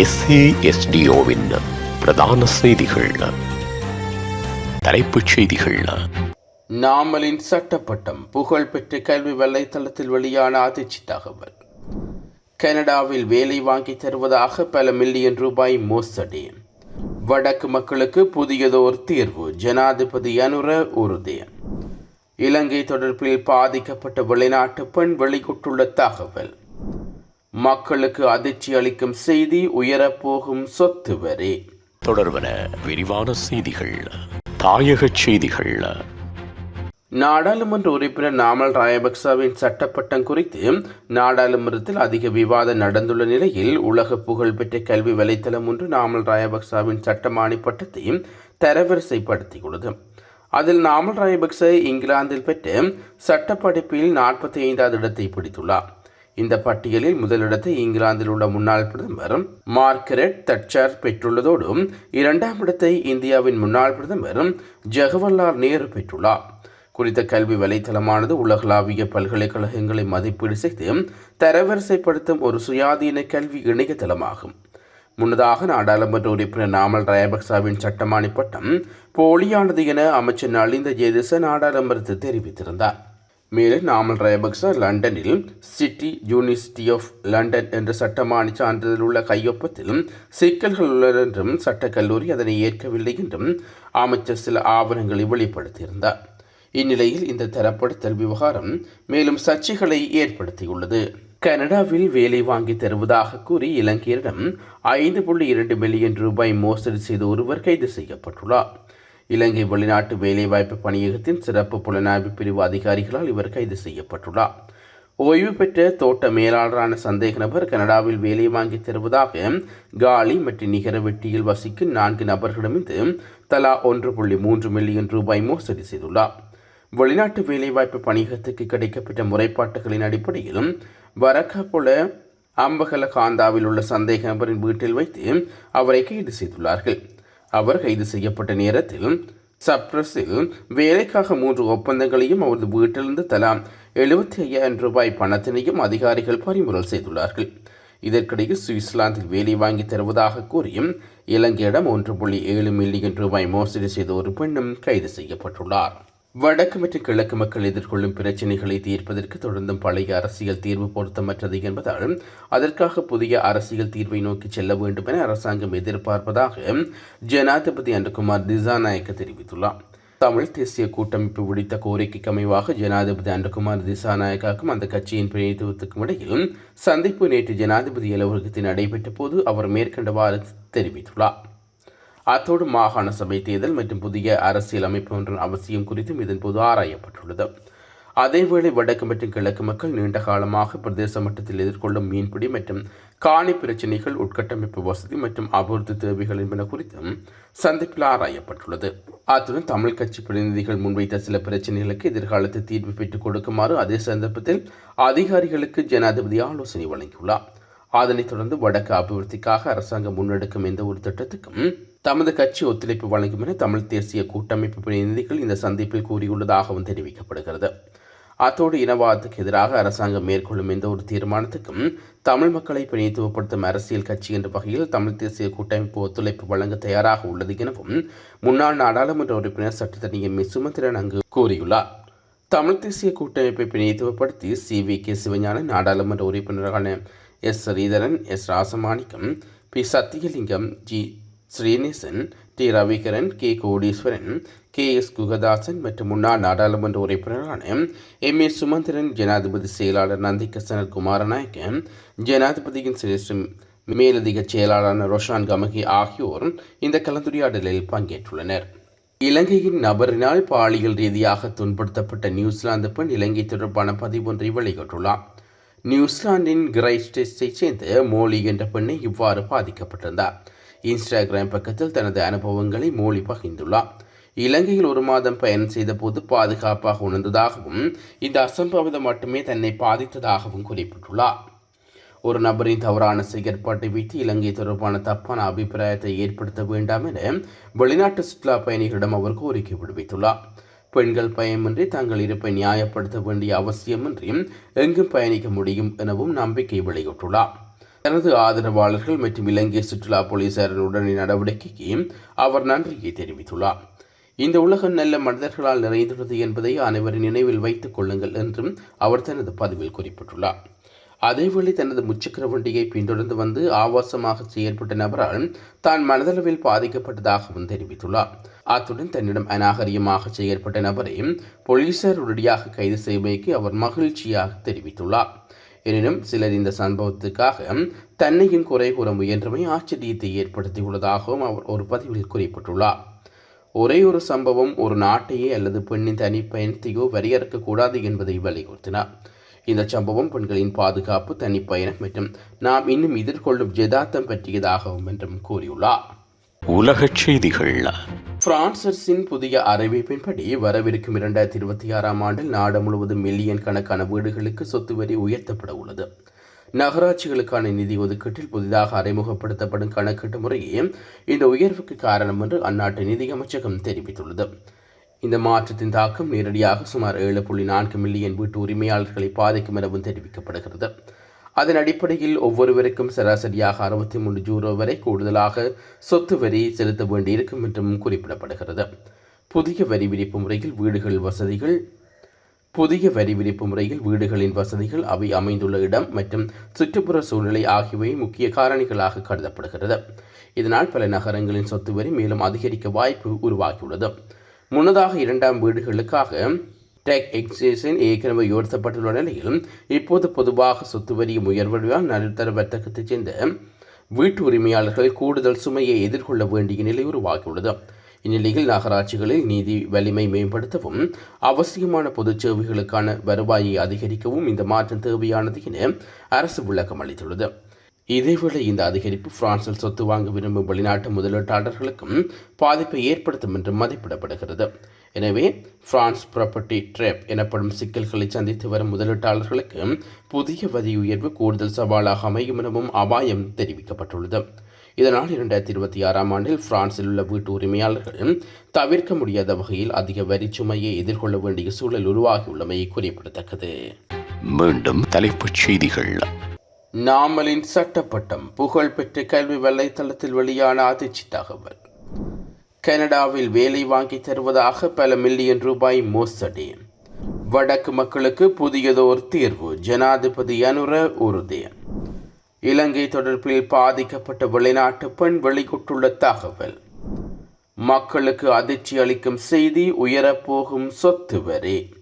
எஸ்ஏஎஸ்டிஓவின் பிரதான செய்திகள். தலைப்புச் செய்திகள். நாமலின் சட்டப்பட்டம் புகழ்பெற்ற கல்வி வலைத்தளத்தில் வெளியான அதிர்ச்சி தகவல். கனடாவில் வேலை வாங்கி தருவதாக பல மில்லியன் ரூபாய் மோசடி. வடக்கு மக்களுக்கு புதியதோர் தீர்வு ஜனாதிபதி அனுர உறுதி. இலங்கை தொடர்பில் பாதிக்கப்பட்ட வெளிநாட்டு பெண் வெளியிட்டுள்ள தகவல். மக்களுக்கு அதிர்ச்சி அளிக்கும் செய்தி உயரப்போகும் சொத்து வரி. தொடர்வன விரிவான செய்திகள் தாயகச் செய்திகள். நாடாளுமன்ற உறுப்பினர் நாமல் ராயபக்சவின் சட்டப்பட்டம் குறித்து நாடாளுமன்றத்தில் அதிக விவாதம் நடந்துள்ள நிலையில் உலக புகழ்பெற்ற கல்வி வலைத்தளம் ஒன்று நாமல் ராயபக்சவின் சட்டமானி பட்டத்தை தரவரிசைப்படுத்தியுள்ளது. அதில் நாமல் ராயபக்ச இங்கிலாந்தில் பெற்ற சட்டப்படிப்பில் நாற்பத்தி ஐந்தாவது இடத்தை பிடித்துள்ளார். இந்த பட்டியலில் முதலிடத்தை இங்கிலாந்தில் உள்ள முன்னாள் பிரதமர் மார்கரெட் தட்சர் பெற்றுள்ளதோடு இரண்டாம் இடத்தை இந்தியாவின் முன்னாள் பிரதமர் ஜவஹர்லால் நேரு பெற்றுள்ளார். குறித்த கல்வி வலைத்தளமானது உலகளாவிய பல்கலைக்கழகங்களை மதிப்பீடு செய்து தரவரிசைப்படுத்தும் ஒரு சுயாதீன கல்வி இணையதளமாகும். முன்னதாக நாடாளுமன்ற உறுப்பினர் நாமல் ராயபக்சாவின் சட்டமானி பட்டம் போலியானது என அமைச்சர் நலிந்த ஜேதிச நாடாளுமன்றத்தில் தெரிவித்திருந்தார். மேலும் நாமல் ராயபக்ச லண்டனில் சிட்டி யூனிவர்சிட்டி ஆஃப் லண்டன் என்ற சட்டமானி சான்றிதழ் உள்ள கையொப்பத்திலும் சிக்கல்கள் உள்ளன என்றும் சட்டக்கல்லூரி அதனை ஏற்கவில்லை என்றும் அமைச்சர் சில ஆவணங்களை வெளிப்படுத்தியிருந்தார். இந்நிலையில் இந்த தரப்படுத்தல் விவகாரம் மேலும் சர்ச்சைகளை ஏற்படுத்தியுள்ளது. கனடாவில் வேலை வாங்கி தருவதாக கூறி இலங்கையரிடம் ஐந்து புள்ளி இரண்டு மில்லியன் ரூபாய் மோசடி செய்த ஒருவர் கைது செய்யப்பட்டுள்ளார். இலங்கை வெளிநாட்டு வேலைவாய்ப்பு பணியகத்தின் சிறப்பு புலனாய்வு பிரிவு அதிகாரிகளால் இவர் கைது செய்யப்பட்டுள்ளார். ஓய்வு பெற்ற தோட்ட மேலாளரான சந்தேக நபர் கனடாவில் வேலை வாங்கி தருவதாக காலி மற்றும் நிகர வெட்டியில் வசிக்கும் நான்கு நபர்களிடமிருந்து தலா ஒன்று புள்ளி மூன்று மில்லியன் ரூபாய் மோசடி செய்துள்ளார். வெளிநாட்டு வேலைவாய்ப்பு பணியகத்துக்கு கிடைக்கப்பட்ட முறைப்பாட்டுகளின் அடிப்படையிலும் வரக்கப்புல அம்பகல காந்தாவில் உள்ள சந்தேக நபரின் வீட்டில் வைத்து அவரை கைது செய்துள்ளார்கள். அவர் கைது செய்யப்பட்ட நேரத்தில் சப்ரஸில் வேலைக்காக மூன்று ஒப்பந்தங்களையும் அவரது வீட்டிலிருந்து தலா எழுபத்தி ஐயாயிரம் ரூபாய் பணத்தினையும் அதிகாரிகள் பறிமுதல் செய்துள்ளார்கள். இதற்கிடையில் சுவிட்சர்லாந்தில் வேலை வாங்கி தருவதாக கூறியும் இலங்கையிடம் ஒன்று புள்ளி ஏழு மில்லியன் ரூபாய் மோசடி செய்த ஒரு பெண்ணும் கைது செய்யப்பட்டுள்ளார். வடக்கு மற்றும் கிழக்கு மக்கள் எதிர்கொள்ளும் பிரச்சினைகளை தீர்ப்பதற்கு தொடர்ந்தும் பழைய அரசியல் தீர்வு பொருத்தமற்றது என்பதால் அதற்காக புதிய அரசியல் தீர்வை நோக்கி செல்ல வேண்டும் என அரசாங்கம் எதிர்பார்ப்பதாக ஜனாதிபதி அன்றகுமார் திசாநாயக்க தெரிவித்துள்ளார். தமிழ் தேசிய கூட்டமைப்பு விடுத்த கோரிக்கைக்கு அமைவாக ஜனாதிபதி அன்றகுமார் திசாநாயக்காக்கும் அந்த கட்சியின் பிரதிநிதித்துவத்துக்கும் இடையில் சந்திப்பு நேற்று ஜனாதிபதி அலுவலகத்தில் நடைபெற்ற போது அவர் மேற்கண்டவாறு தெரிவித்துள்ளார். அத்தோடு மாகாண சபை தேர்தல் மற்றும் புதிய அரசியல் அமைப்பு ஒன்றின் அவசியம் குறித்தும் இதன் போது ஆராயப்பட்டுள்ளது. அதேவேளை வடக்கு மற்றும் கிழக்கு மக்கள் நீண்ட காலமாக பிரதேச மட்டத்தில் எதிர்கொள்ளும் மீன்பிடி மற்றும் காணி பிரச்சினைகள் உட்கட்டமைப்பு வசதி மற்றும் அபிவிருத்தி தேவைகள் என்பன குறித்தும் சந்திப்பில் ஆராயப்பட்டுள்ளது. அத்துடன் தமிழ் கட்சி பிரதிநிதிகள் முன்வைத்த சில பிரச்சனைகளுக்கு எதிர்காலத்தில் தீர்வு பெற்றுக் கொடுக்குமாறு அதே சந்தர்ப்பத்தில் அதிகாரிகளுக்கு ஜனாதிபதி ஆலோசனை வழங்கியுள்ளார். அதனைத் தொடர்ந்து வடக்கு அபிவிருத்திக்காக அரசாங்கம் முன்னெடுக்கும் எந்த ஒரு திட்டத்துக்கும் தமது கட்சி ஒத்துழைப்பு வழங்கும் என தமிழ் தேசிய கூட்டமைப்பு பிரதிநிதிகள் இந்த சந்திப்பில் கூறியுள்ளதாகவும் தெரிவிக்கப்படுகிறது. அத்தோடு இனவாதத்துக்கு எதிராக அரசாங்கம் மேற்கொள்ளும் எந்த ஒரு தீர்மானத்துக்கும் தமிழ் மக்களை பிரதிநிதித்துவப்படுத்தும் அரசியல் கட்சி என்ற வகையில் தமிழ் தேசிய கூட்டமைப்பு ஒத்துழைப்பு வழங்க தயாராக உள்ளது எனவும் முன்னாள் நாடாளுமன்ற உறுப்பினர் சட்டத்தனி எம். சுமந்திரன் அங்கு கூறியுள்ளார். தமிழ் தேசிய கூட்டமைப்பை பிரதிநிதித்துவப்படுத்தி சி. வி. கே. சிவஞான நாடாளுமன்ற உறுப்பினரான S. Sritharan S. Rasamanickam P. Sathiyalingam G. Srinesan T. Ravikaran K. Kodeeswaran K. S. Kugathasan மற்றும் முன்னாள் நாடாளுமன்ற உறுப்பினரான எம். ஏ. சுமந்திரன் ஜனாதிபதி செயலாளர் நந்திக சனல் ஜனாதிபதியின் சிரேஷ்ட மேலதிக செயலாளரான ரோஷான் கமகி ஆகியோர் இந்த கலந்துரையாடலில் பங்கேற்றுள்ளனர். இலங்கையின் நபரினால் பாலியல் ரீதியாக துன்படுத்தப்பட்ட நியூசிலாந்து பெண் இலங்கை தொடர்பான பதிவொன்றை வெளியிட்டுள்ளார். நியூசிலாந்தின் கிரைஸ்டெஸ்டை சேர்ந்த மோலி என்ற பெண்ணை இவ்வாறு பாதிக்கப்பட்டிருந்தார். இன்ஸ்டாகிராம் பக்கத்தில் தனது அனுபவங்களை மோலி பகிர்ந்துள்ளார். இலங்கையில் ஒரு மாதம் பயணம் செய்தபோது பாதுகாப்பாக உணர்ந்ததாகவும் இந்த அசம்பாவிதம் மட்டுமே தன்னை பாதித்ததாகவும் குறிப்பிட்டுள்ளார். ஒரு நபரின் தவறான செயற்பாட்டை வைத்து இலங்கை தொடர்பான தப்பான அபிப்பிராயத்தை ஏற்படுத்த வேண்டாம் என வெளிநாட்டு சுற்றுலா பயணிகளிடம் அவர் கோரிக்கை விடுவித்துள்ளார். பெண்கள் பயமின்றி தங்கள் இருப்பை நியாயப்படுத்த வேண்டிய அவசியமின்றி எங்கும் பயணிக்க முடியும் எனவும் நம்பிக்கை வெளியிட்டுள்ளார். தனது ஆதரவாளர்கள் மற்றும் இலங்கை சுற்றுலா போலீசாரின் நடவடிக்கைக்கு அவர் நன்றியை தெரிவித்துள்ளார். இந்த உலகம் நல்ல மனிதர்களால் நிறைந்துள்ளது என்பதை அனைவரின் நினைவில் வைத்துக் கொள்ளுங்கள் என்றும் அவர் தனது பதிவில் குறிப்பிட்டுள்ளார். அதேவேளை தனது முச்சக்கர வண்டியை பின்தொடர்ந்து வந்து ஆபாசமாக செயல்பட்ட நபரால் தான் மனதளவில் பாதிக்கப்பட்டதாகவும் தெரிவித்துள்ளார். அத்துடன் தன்னிடம் அநாகரியமாக செயல்பட்ட நபரை போலீசார் உடனடியாக கைது செய்வதற்கு அவர் மகிழ்ச்சியாக தெரிவித்துள்ளார். எனினும் சிலர் இந்த சம்பவத்துக்காக தன்னையும் குறை கூற முயன்றமை ஆச்சரியத்தை ஏற்படுத்தியுள்ளதாகவும் அவர் ஒரு பதிவில் குறிப்பிட்டுள்ளார். ஒரே ஒரு சம்பவம் ஒரு நாட்டையே அல்லது பெண்ணின் தனிப்பயணத்தையோ வரையறுக்கக்கூடாது என்பதை வலியுறுத்தினார். இந்த சம்பவம் பெண்களின் பாதுகாப்பு தனிப்பயணம் மற்றும் நாம் இன்னும் எதிர்கொள்ளும் ஜெதார்த்தம் பற்றியதாகவும் என்றும் கூறியுள்ளார். உலகச் செய்திகள் பிரான்சர்ஸின் புதிய அறிவிப்பின்படி வரவிருக்கும் இரண்டாயிரத்தி இருபத்தி ஆறாம் ஆண்டில் நாடு முழுவதும் மில்லியன் கணக்கான வீடுகளுக்கு சொத்து வரி உயர்த்தப்பட உள்ளது. நகராட்சிகளுக்கான நிதி ஒதுக்கீட்டில் புதிதாக அறிமுகப்படுத்தப்படும் கணக்கீட்டு முறையே இந்த உயர்வுக்கு காரணம் என்று அந்நாட்டு நிதி அமைச்சகம் தெரிவித்துள்ளது. இந்த மாற்றத்தின் தாக்கம் நேரடியாக சுமார் ஏழு புள்ளி நான்கு மில்லியன் வீட்டு உரிமையாளர்களை பாதிக்கும் எனவும் தெரிவிக்கப்படுகிறது. அதன் அடிப்படையில் ஒவ்வொருவருக்கும் சராசரியாக அறுபத்தி மூன்று ஜூரோ வரை கூடுதலாக சொத்து வரி செலுத்த வேண்டியிருக்கும் என்றும் குறிப்பிடப்படுகிறது. புதிய வரி விதிப்பு முறையில் வீடுகள் வசதிகள் புதிய வரி விதிப்பு முறையில் வீடுகளின் வசதிகள் அவை அமைந்துள்ள இடம் மற்றும் சுற்றுப்புற சூழ்நிலை ஆகியவை முக்கிய காரணிகளாக கருதப்படுகிறது. இதனால் பல நகரங்களின் சொத்து வரி மேலும் அதிகரிக்க வாய்ப்பு உருவாகியுள்ளது. முன்னதாக இரண்டாம் வீடுகளுக்காக டெக் எக்ஸேஷன் ஏற்கனவே உயர்த்தப்பட்டுள்ள நிலையில் இப்போது பொதுவாக சொத்து வரி உயர்வடையால் நடுத்தர வர்த்தகத்தைச் சேர்ந்த வீட்டு உரிமையாளர்கள் கூடுதல் சுமையை எதிர்கொள்ள வேண்டிய நிலை உருவாகியுள்ளது. இந்நிலையில் நகராட்சிகளில் நீதி வலிமை மேம்படுத்தவும் அவசியமான பொதுச் சேவைகளுக்கான வருவாயை அதிகரிக்கவும் இந்த மாற்றம் தேவையானது என அரசு விளக்கம் அளித்துள்ளது. இதேவேளை இந்த அதிகரிப்பு பிரான்சில் சொத்து வாங்க விரும்பும் வெளிநாட்டு முதலீட்டாளர்களுக்கும் பாதிப்பை ஏற்படுத்தும் என்று மதிப்பிடப்படுகிறது. எனவே பிரான்ஸ் ப்ராப்பர்ட்டி ட்ரேப் எனப்படும் சிக்கல்களை சந்தித்து வரும் முதலீட்டாளர்களுக்கு புதிய வரி உயர்வு கூடுதல் சவாலாக அமையும் எனவும் அபாயம் தெரிவிக்கப்பட்டுள்ளது. இதனால் இரண்டாயிரத்தி இருபத்தி ஆறாம் ஆண்டில் பிரான்சில் உள்ள வீட்டு உரிமையாளர்கள் தவிர்க்க முடியாத வகையில் அதிக வரி சுமையை எதிர்கொள்ள வேண்டிய சூழல் உருவாகியுள்ளமை குறிப்பிடத்தக்கது. மீண்டும் தலைப்புச் செய்திகள். நாமலின் சட்டப்பட்டம் புகழ்பெற்ற கல்வி வலைத்தளத்தில் வெளியான அதிர்ச்சி தகவல். கனடாவில் வேலை வாங்கி தருவதாக பல மில்லியன் ரூபாய் மோசடி. வடக்கு மக்களுக்கு புதியதோர் தீர்வு. ஜனாதிபதி அனுர உறுதி. இலங்கை தொடர்பில் பாதிக்கப்பட்ட வெளிநாட்டு பெண் வெளியிட்டுள்ள தகவல். மக்களுக்கு அதிர்ச்சி அளிக்கும் செய்தி உயரப்போகும் சொத்து வரி.